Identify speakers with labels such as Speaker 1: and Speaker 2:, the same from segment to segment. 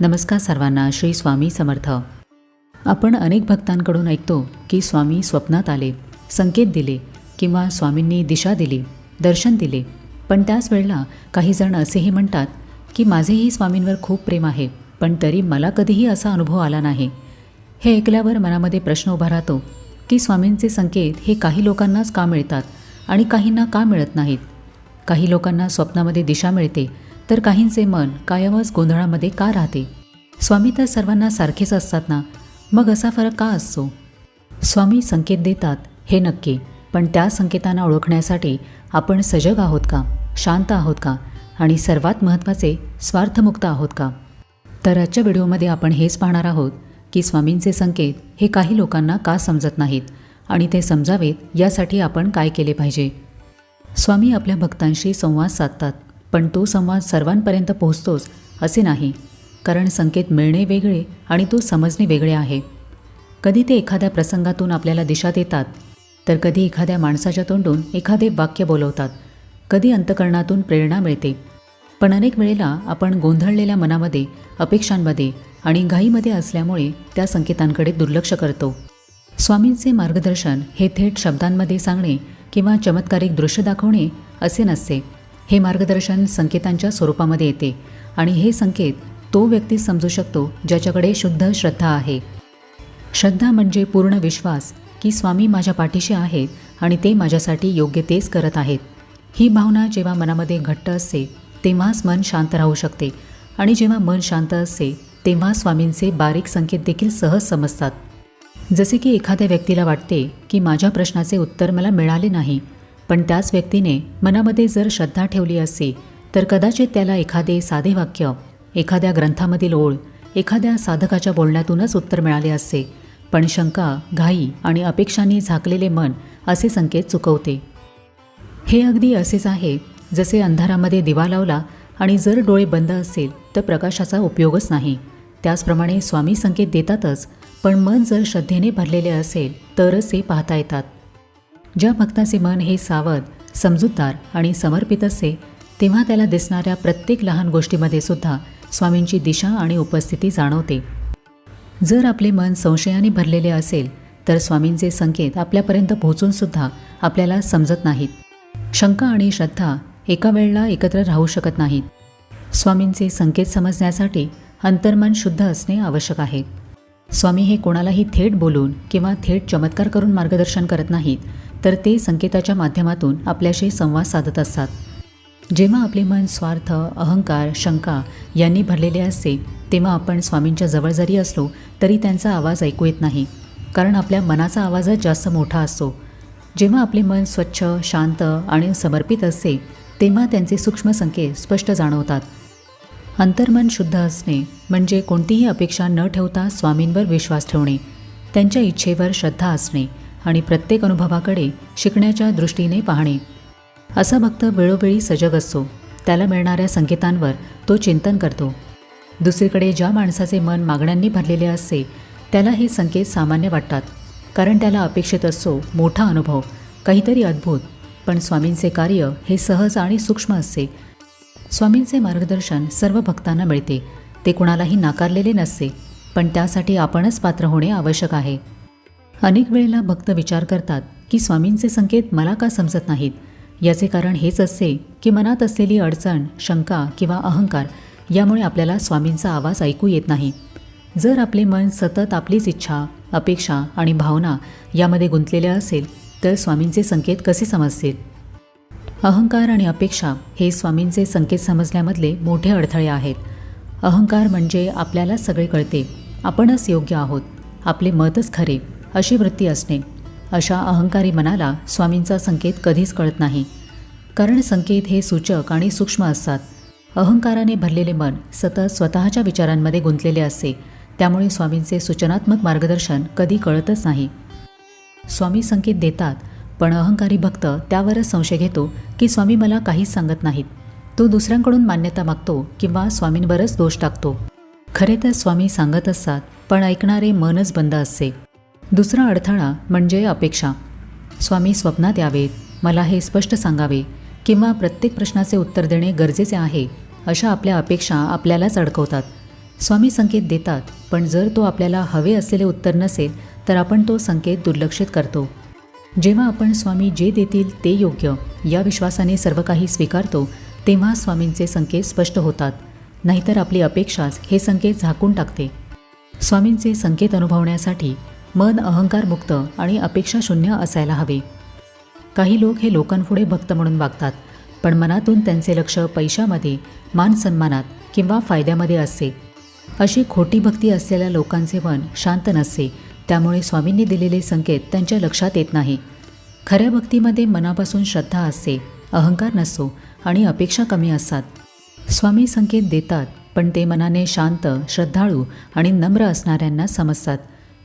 Speaker 1: नमस्कार सर्वांना श्री स्वामी समर्थ. आपण अनेक भक्तांकडून ऐकतो की स्वामी स्वप्नात आले संकेत दिले किंवा स्वामींनी दिशा दिली दर्शन दिले. पण त्याच वेळेला काही जण असेही म्हणतात की माझेही स्वामींवर खूप प्रेम आहे पण तरी मला कधीही असा अनुभव आला नाही. हे ऐकल्यावर मनामध्ये प्रश्न उभा राहतो की स्वामींचे संकेत हे काही लोकांनाच का मिळतात आणि काहींना का मिळत नाहीत? काही लोकांना स्वप्नामध्ये दिशा मिळते तर काहींचे मन कायमच गोंधळामध्ये का राहते? स्वामी तर सर्वांना सारखेच असतात ना? मग असा फरक का असतो? स्वामी संकेत देतात हे नक्की पण त्या संकेतांना ओळखण्यासाठी आपण सजग आहोत का? शांत आहोत का? आणि सर्वात महत्त्वाचे स्वार्थमुक्त आहोत का? तर आजच्या व्हिडिओमध्ये आपण हेच पाहणार आहोत की स्वामींचे संकेत हे काही लोकांना का समजत नाहीत आणि ते समजावेत यासाठी आपण काय केले पाहिजे? स्वामी आपल्या भक्तांशी संवाद साधतात. पण तो संवाद सर्वांपर्यंत पोहोचतोच असे नाही. कारण संकेत मिळणे वेगळे आणि तो समजणे वेगळे आहे. कधी ते एखाद्या प्रसंगातून आपल्याला दिशा देतात तर कधी एखाद्या माणसाच्या तोंडून एखादे वाक्य बोलवतात. कधी अंतकरणातून प्रेरणा मिळते. पण अनेक वेळेला आपण गोंधळलेल्या मनामध्ये अपेक्षांमध्ये आणि घाईमध्ये असल्यामुळे त्या संकेतांकडे दुर्लक्ष करतो. स्वामींचे मार्गदर्शन हे थेट शब्दांमध्ये सांगणे किंवा चमत्कारिक दृश्य दाखवणे असे नसते. हे मार्गदर्शन संकेतांच्या स्वरूपामध्ये येते आणि हे संकेत तो व्यक्ती समजू शकतो ज्याच्याकडे शुद्ध श्रद्धा आहे. श्रद्धा म्हणजे पूर्ण विश्वास की स्वामी माझ्या पाठीशी आहेत आणि ते माझ्यासाठी योग्य तेच करत आहेत. ही भावना जेव्हा मनामध्ये घट्ट असते तेव्हाच मन शांत राहू शकते आणि जेव्हा मन शांत असते तेव्हा स्वामींचे बारीक संकेत देखील सहज समजतात. जसे की एखाद्या व्यक्तीला वाटते की माझ्या प्रश्नाचे उत्तर मला मिळाले नाही पण त्याच व्यक्तीने मनामध्ये जर श्रद्धा ठेवली असती तर कदाचित त्याला एखादे साधे वाक्य एखाद्या ग्रंथामधील ओळ एखाद्या साधकाच्या बोलण्यातूनच उत्तर मिळाले असते. पण शंका घाई आणि अपेक्षांनी झाकलेले मन असे संकेत चुकवते. हे अगदी असेच आहे जसे अंधारामध्ये दिवा लावला आणि जर डोळे बंद असेल तर प्रकाशाचा उपयोगच नाही. त्याचप्रमाणे स्वामी संकेत देतातच पण मन जर श्रद्धेने भरलेले असेल तरच ते पाहता येतात. ज्या भक्ताचे मन हे सावध समजूतदार आणि समर्पित असते तेव्हा त्याला दिसणाऱ्या प्रत्येक लहान गोष्टीमध्ये सुद्धा स्वामींची दिशा आणि उपस्थिती जाणवते. जर आपले मन संशयाने भरलेले असेल तर स्वामींचे संकेत आपल्यापर्यंत पोहोचूनसुद्धा आपल्याला समजत नाहीत. शंका आणि श्रद्धा एका वेळेला एकत्र राहू शकत नाहीत. स्वामींचे संकेत समजण्यासाठी अंतर्मन शुद्ध असणे आवश्यक आहे. स्वामी हे कोणालाही थेट बोलून किंवा थेट चमत्कार करून मार्गदर्शन करत नाहीत तर ते संकेताच्या माध्यमातून आपल्याशी संवाद साधत असतात. जेव्हा आपले मन स्वार्थ अहंकार शंका यांनी भरलेले असते तेव्हा आपण स्वामींच्या जवळ जरी असलो तरी त्यांचा आवाज ऐकू येत नाही. कारण आपल्या मनाचा आवाजच जास्त मोठा असतो. जेव्हा आपले मन स्वच्छ शांत आणि समर्पित असते तेव्हा त्यांचे सूक्ष्म संकेत स्पष्ट जाणवतात. अंतर्मन शुद्ध असणे म्हणजे कोणतीही अपेक्षा न ठेवता स्वामींवर विश्वास ठेवणे त्यांच्या इच्छेवर श्रद्धा असणे आणि प्रत्येक अनुभवाकडे शिकण्याच्या दृष्टीने पाहणे. असा भक्त वेळोवेळी सजग असतो. त्याला मिळणाऱ्या संकेतांवर तो चिंतन करतो. दुसरीकडे ज्या माणसाचे मन मागण्यांनी भरलेले असते त्याला हे संकेत सामान्य वाटतात. कारण त्याला अपेक्षित असतो मोठा अनुभव काहीतरी अद्भुत पण स्वामींचे कार्य हे सहज आणि सूक्ष्म असते. स्वामींचे मार्गदर्शन सर्व भक्तांना मिळते. ते कुणालाही नाकारलेले नसते पण त्यासाठी आपणच पात्र होणे आवश्यक आहे. अनेक वेळेला भक्त विचार करतात की स्वामींचे संकेत मला का समजत नाहीत? याचे कारण हेच असते की मनात असलेली अडचण शंका किंवा अहंकार यामुळे आपल्याला स्वामींचा आवाज ऐकू येत नाही. जर आपले मन सतत आपलीच इच्छा अपेक्षा आणि भावना यामध्ये गुंतलेले असेल तर स्वामींचे संकेत कसे समजतील? अहंकार आणि अपेक्षा हे स्वामींचे संकेत समजण्यामधले मोठे अडथळे आहेत. अहंकार म्हणजे आपल्याला सगळे कळते. आपणच योग्य आहोत. आपले मतच खरे. अशी वृत्ती असणे. अशा अहंकारी मनाला स्वामींचा संकेत कधीच कळत नाही. कारण संकेत हे सूचक आणि सूक्ष्म असतात. अहंकाराने भरलेले मन सतत स्वतःच्या विचारांमध्ये गुंतलेले असते. त्यामुळे स्वामींचे सूचनात्मक मार्गदर्शन कधी कळतच नाही. स्वामी संकेत देतात पण अहंकारी भक्त त्यावरच संशय घेतो की स्वामी मला काहीच सांगत नाहीत. तो दुसऱ्यांकडून मान्यता मागतो किंवा स्वामींवरच दोष टाकतो. खरे तर स्वामी सांगत असतात पण ऐकणारे मनच बंद असते. दुसरा अडथळा म्हणजे अपेक्षा. स्वामी स्वप्नात यावेत मला हे स्पष्ट सांगावे किंवा प्रत्येक प्रश्नाचे उत्तर देणे गरजेचे आहे अशा आपल्या अपेक्षा आपल्यालाच अडकवतात. स्वामी संकेत देतात पण जर तो आपल्याला हवे असलेले उत्तर नसेल तर आपण तो संकेत दुर्लक्षित करतो. जेव्हा आपण स्वामी जे देतील ते योग्य या विश्वासाने सर्व काही स्वीकारतो तेव्हा स्वामींचे संकेत स्पष्ट होतात. नाहीतर आपली अपेक्षाच हे संकेत झाकून टाकते. स्वामींचे संकेत अनुभवण्यासाठी मन अहंकारमुक्त आणि अपेक्षाशून्य असायला हवे. काही लोक हे लोकांपुढे भक्त म्हणून वागतात पण मनातून त्यांचे लक्ष पैशामध्ये मान सन्मानात किंवा फायद्यामध्ये असते. अशी खोटी भक्ती असलेल्या लोकांचे मन शांत नसते त्यामुळे स्वामींनी दिलेले संकेत त्यांच्या लक्षात येत नाही. खऱ्या भक्तीमध्ये मनापासून श्रद्धा असते अहंकार नसतो आणि अपेक्षा कमी असतात. स्वामी संकेत देतात पण ते मनाने शांत श्रद्धाळू आणि नम्र असणाऱ्यांना समजतात.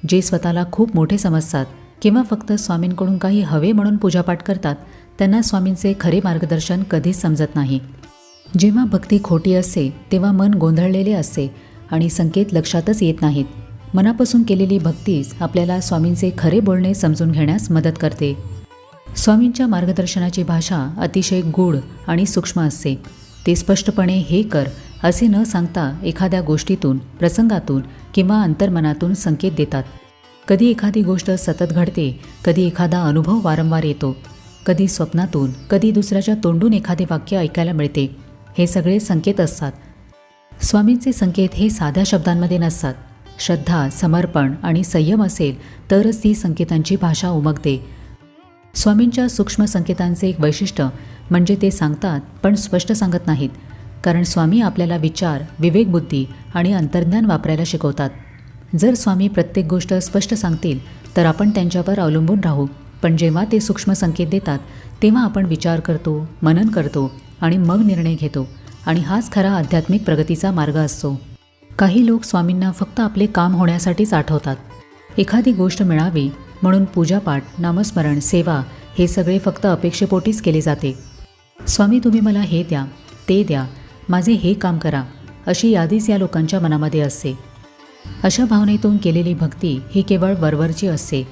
Speaker 1: जे स्वतःला खूप मोठे समजतात किंवा फक्त स्वामींकडून काही हवे म्हणून पूजापाठ करतात त्यांना स्वामींचे खरे मार्गदर्शन कधीच समजत नाही. जेव्हा भक्ती खोटी असते तेव्हा मन गोंधळलेले असते आणि संकेत लक्षातच येत नाहीत. मनापासून केलेली भक्तीच आपल्याला स्वामींचे खरे बोलणे समजून घेण्यास मदत करते. स्वामींच्या मार्गदर्शनाची भाषा अतिशय गूढ आणि सूक्ष्म असते. ते स्पष्टपणे हे कर असे न सांगता एखाद्या गोष्टीतून प्रसंगातून किंवा अंतर्मनातून संकेत देतात. कधी एखादी गोष्ट सतत घडते कधी एखादा अनुभव वारंवार येतो कधी स्वप्नातून कधी दुसऱ्याच्या तोंडून एखादे वाक्य ऐकायला मिळते. हे सगळे संकेत असतात. स्वामींचे संकेत हे साध्या शब्दांमध्ये नसतात. श्रद्धा समर्पण आणि संयम असेल तरच ती संकेतांची भाषा उमगते. स्वामींच्या सूक्ष्म संकेतांचे एक वैशिष्ट्य म्हणजे ते सांगतात पण स्पष्ट सांगत नाहीत. कारण स्वामी आपल्याला विचार विवेकबुद्धी आणि अंतर्ज्ञान वापरायला शिकवतात. जर स्वामी प्रत्येक गोष्ट स्पष्ट सांगतील तर आपण त्यांच्यावर अवलंबून राहू. पण जेव्हा ते सूक्ष्म संकेत देतात तेव्हा आपण विचार करतो मनन करतो आणि मग निर्णय घेतो. आणि हाच खरा आध्यात्मिक प्रगतीचा मार्ग असतो. काही लोक स्वामींना फक्त आपले काम होण्यासाठीच आठवतात. एखादी गोष्ट मिळावी म्हणून पूजापाठ नामस्मरण सेवा हे सगळे फक्त अपेक्षेपोटीच केले जाते. स्वामी तुम्ही मला हे द्या ते द्या माझे हे काम करा अशी यादीच या लोकांच्या मनामध्ये असते. अशा भावनेतून केलेली भक्ती ही केवळ वरवरची असते.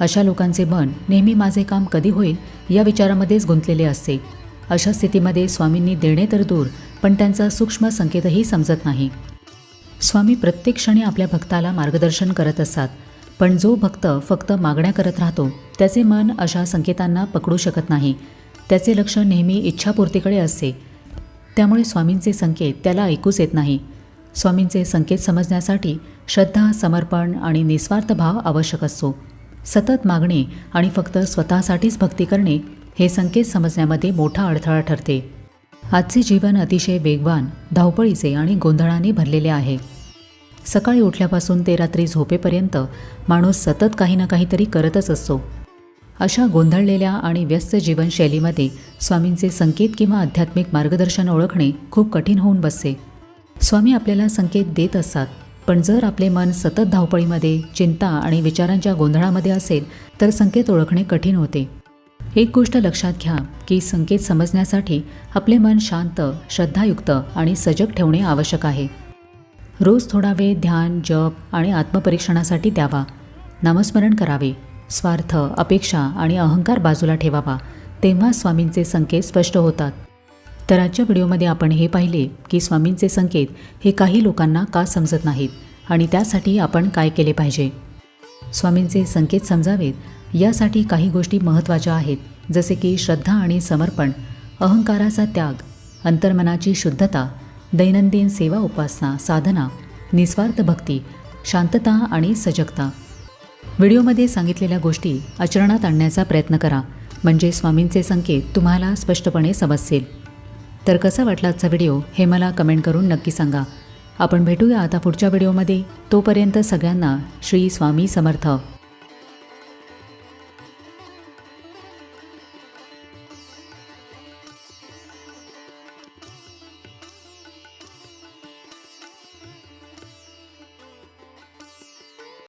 Speaker 1: अशा लोकांचे मन नेहमी माझे काम कधी होईल या विचारामध्येच गुंतलेले असते. अशा स्थितीमध्ये स्वामींनी देणे तर दूर पण त्यांचा सूक्ष्म संकेतही समजत नाही. स्वामी प्रत्येक क्षणी आपल्या भक्ताला मार्गदर्शन करत असतात पण जो भक्त फक्त मागण्या करत राहतो त्याचे मन अशा संकेतांना पकडू शकत नाही. त्याचे लक्ष नेहमी इच्छापूर्तीकडे असते. त्यामुळे स्वामींचे संकेत त्याला ऐकूच येत नाही. स्वामींचे संकेत समजण्यासाठी श्रद्धा समर्पण आणि निस्वार्थ भाव आवश्यक असतो. सतत मागणे आणि फक्त स्वतःसाठीच भक्ती करणे हे संकेत समजण्यामध्ये मोठा अडथळा ठरते. आजचे जीवन अतिशय वेगवान धावपळीचे आणि गोंधळाने भरलेले आहे. सकाळी उठल्यापासून ते रात्री झोपेपर्यंत माणूस सतत काही ना काहीतरी करतच असतो. अशा गोंधळलेल्या आणि व्यस्त जीवनशैलीमध्ये स्वामींचे संकेत किंवा आध्यात्मिक मार्गदर्शन ओळखणे खूप कठीण होऊन बसते. स्वामी आपल्याला संकेत देत असतात पण जर आपले मन सतत धावपळीमध्ये चिंता आणि विचारांच्या गोंधळामध्ये असेल तर संकेत ओळखणे कठीण होते. एक गोष्ट लक्षात घ्या की संकेत समजण्यासाठी आपले मन शांत श्रद्धायुक्त आणि सजग ठेवणे आवश्यक आहे. रोज थोडा वेळ ध्यान जप आणि आत्मपरीक्षणासाठी द्यावा. नामस्मरण करावे. स्वार्थ अपेक्षा आणि अहंकार बाजूला ठेवावा तेव्हा स्वामींचे संकेत स्पष्ट होतात. तर आजच्या व्हिडिओमध्ये आपण हे पाहिले की स्वामींचे संकेत हे काही लोकांना का समजत नाहीत आणि त्यासाठी आपण काय केले पाहिजे? स्वामींचे संकेत समजावेत यासाठी काही गोष्टी महत्त्वाच्या आहेत जसे की श्रद्धा आणि समर्पण अहंकाराचा त्याग अंतर्मनाची शुद्धता दैनंदिन सेवा उपासना साधना निस्वार्थ भक्ती शांतता आणि सजगता. व्हिडिओमध्ये सांगितलेल्या गोष्टी आचरणात आणण्याचा प्रयत्न करा. म्हणजे स्वामींचे संकेत तुम्हाला स्पष्टपणे समजतील. तर कसा वाटला आजचा व्हिडिओ हे मला कमेंट करून नक्की सांगा. आपण भेटूया आता पुढच्या व्हिडिओमध्ये. तोपर्यंत सगळ्यांना श्री स्वामी समर्थ.